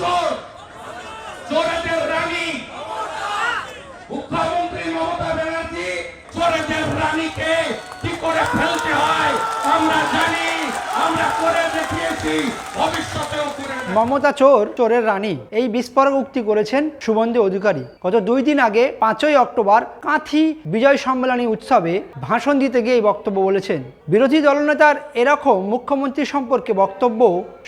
চোর চোরেদের রানী মুখ্যমন্ত্রী মমতা ব্যানার্জি চোরেদের রানীকে কি করে ফেলতে হয় আমরা জানি, আমরা করে দেখিয়েছি ভবিষ্যতেও। মমতা চোর, চোরের রানী, এই বিস্ফোরক উক্তি করেছেন শুভেন্দু অধিকারী। গত দুই দিন আগে, পাঁচই অক্টোবর, কাঁথি বিজয় সম্মেলনী উৎসবে ভাষণ দিতে গিয়ে এই বক্তব্য বলেছেন। বিরোধী দলনেতার এরকম মুখ্যমন্ত্রী সম্পর্কে বক্তব্য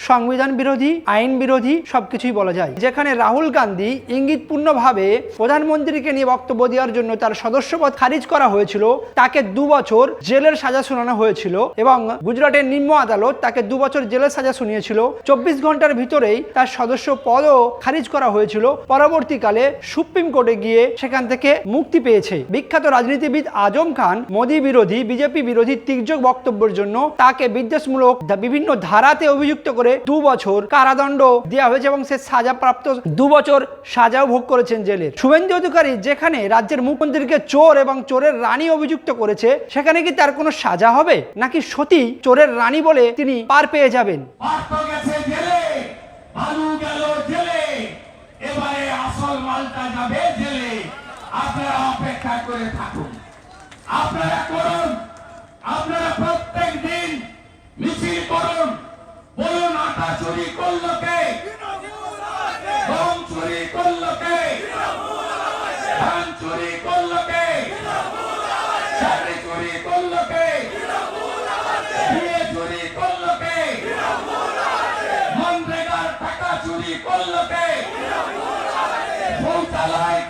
সংবিধান বিরোধী, আইন বিরোধী, সবকিছুই বলা যায়। যেখানে রাহুল গান্ধী ইঙ্গিতপূর্ণভাবে প্রধানমন্ত্রীকে নিয়ে বক্তব্য দেওয়ার জন্য তার সদস্যপদ খারিজ করা হয়েছিল, তাকে দু বছর জেলের সাজা শোনানো হয়েছিল এবং গুজরাটের নিম্ন আদালত তাকে দু বছর জেলের সাজা শুনিয়েছিল। চব্বিশ ঘণ্টার ভিতরেই তার সদস্য পদও খারিজ করা হয়েছিল। পরবর্তীকালে সুপ্রিম কোর্টে গিয়ে সেখান থেকে মুক্তি পেয়েছে। বিখ্যাত রাজনীতিবিদ আজম খান মোদী বিরোধী, বিজেপি বিরোধী তির্যক বক্তব্যের জন্য তাকে বিদ্বেষমূলক বিভিন্ন ধারাতে অভিযুক্ত করে দু বছর কারাদণ্ড দেওয়া হয়েছে এবং সে সাজাপ্রাপ্ত দু বছর সাজাও ভোগ করেছেন জেলের শুভেন্দু অধিকারী যেখানে রাজ্যের মুখ্যমন্ত্রীকে চোর এবং চোরের রানী অভিযুক্ত করেছে, সেখানে কি তার কোনো সাজা হবে? নাকি সতী চোরের রানী বলে তিনি পার পেয়ে যাবেন? আপনারা অপেক্ষা করে থাকুন। আপনারা করুন, আপনারা প্রত্যেক দিন মিছিল করুন। বলুন, আটা চুরি করল কে? গম চুরি করল কে? ধান চুরি করল কে? চুরি করল কে? বিয়ে টাকা চুরি করল কে? শৌচালয়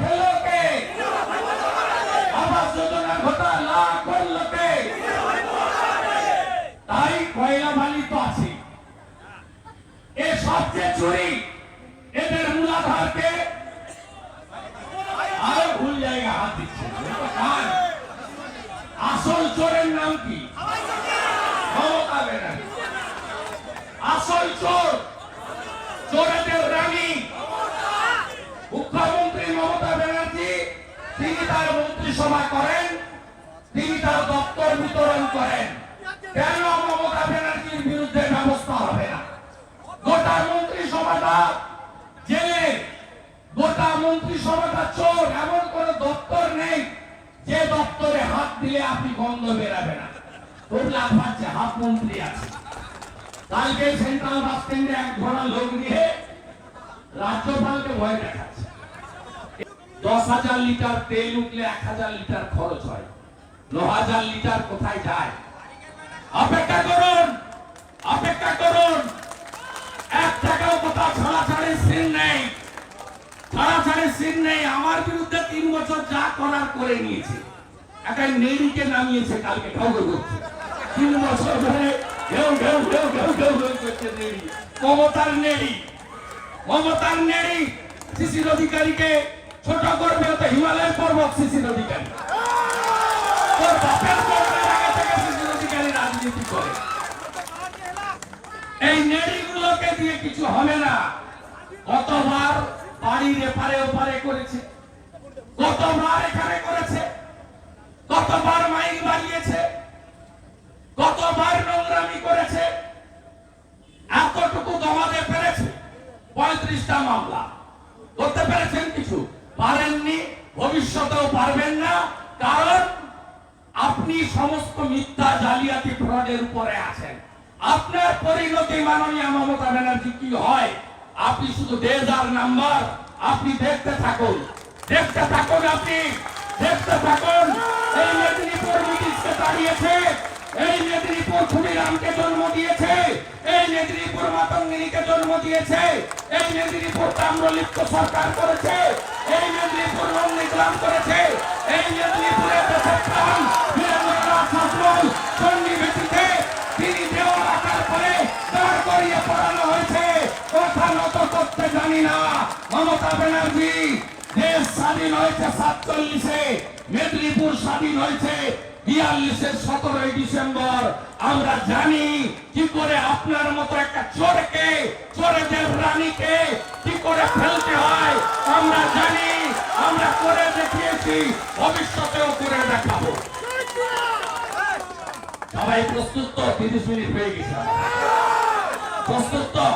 এদের মূলাধারকে আরও ভুল জায়গা হাত দিচ্ছে? আসল চোরের নাম কি? মমতা ব্যানার্জি আসল চোর? চোরেদের রানী। মুখ্যমন্ত্রী মমতা ব্যানার্জি, তিনি তার মন্ত্রিসভা করেন, তিনি তার দপ্তর বিতরণ করেন। কেন মমতা ব্যানার্জির বিরুদ্ধে ব্যবস্থা হবে না? গোটা মন্ত্রিসভাটা মন্ত্রিসভাটা চোর, এমন কোন দপ্তর নেই যে দপ্তরে হাত দিলে আপনি গন্ধ বেরাবে না। দশ হাজার লিটার তেল উঠলে এক হাজার লিটার খরচ হয়। ন হাজার লিটার কোথায় যায়? অপেক্ষা করুন অপেক্ষা করুন। ছাড়াছাড়ির সিন নেই, আমার বিরুদ্ধে তিন বছর যা করার করে নিয়েছে। একটা নেড়িকে নামিয়েছে কালকে ঠগর করছে। তিন বছর ধরে করছে নেড়ি। মমতার নেড়ি মমতার নেড়ি, শিশির অধিকারীকে ছোট করবে তো হিমালয় পর্বত, শিশির অধিকারী। তোর বাপের আগে থেকে শিশির অধিকারী রাজনীতি করে। এই নেড়িগুলোকে দিয়ে কিছু হবে না। কতবার বাড়ির এপারে ওপারে করেছে। কতবার এখানে করেছে। কতবার মাইক বাড়িয়েছে। কতবার নোংরামি করেছে। এতটুকু পেরেছে। পঁয়ত্রিশটা মামলা। করতে পেরেছেন কিছু? পারেননি। ভবিষ্যতেও পারবেন না। কারণ আপনি সমস্ত মিথ্যা, জালিয়াতি, ফ্রডের উপরে আছেন। আপনার পরিণতি মাননীয় মমতা ব্যানার্জি কি হয়? আপনি শুধু ডেজার নাম্বার, আপনি দেখতে থাকুন। দেখতে থাকুন আপনি, দেখতে থাকুন। এই মেদিনীপুর ব্রিটিশকে তাড়িয়েছে, এই মেদিনীপুর ক্ষুদিরামকে জন্ম দিয়েছে, এই মেদিনীপুর মাতঙ্গিনীকে জন্ম দিয়েছে, এই মেদিনীপুর তাম্রলিপ্ত সরকার করেছে, এই মেদিনীপুর নন্দীগ্রাম করেছে, এই মেদিনীপুরে দেশের মমতা ব্যানার্জি, দেশ স্বাধীন হয়েছে সাতচল্লিশে, মেদিনীপুর স্বাধীন হয়েছে বিয়াল্লিশের সতেরোই ডিসেম্বর। আমরা জানি কি করে আপনার মতো একটা চোরকে, চোরেদের রানীকে কি করে ফেলতে হয়। আমরা জানি, আমরা করে দেখিয়েছি, ভবিষ্যতেও করে দেখাবো। সবাই প্রস্তুত তো? তিরিশ মিনিট হয়ে গেছে। প্রস্তুত তো?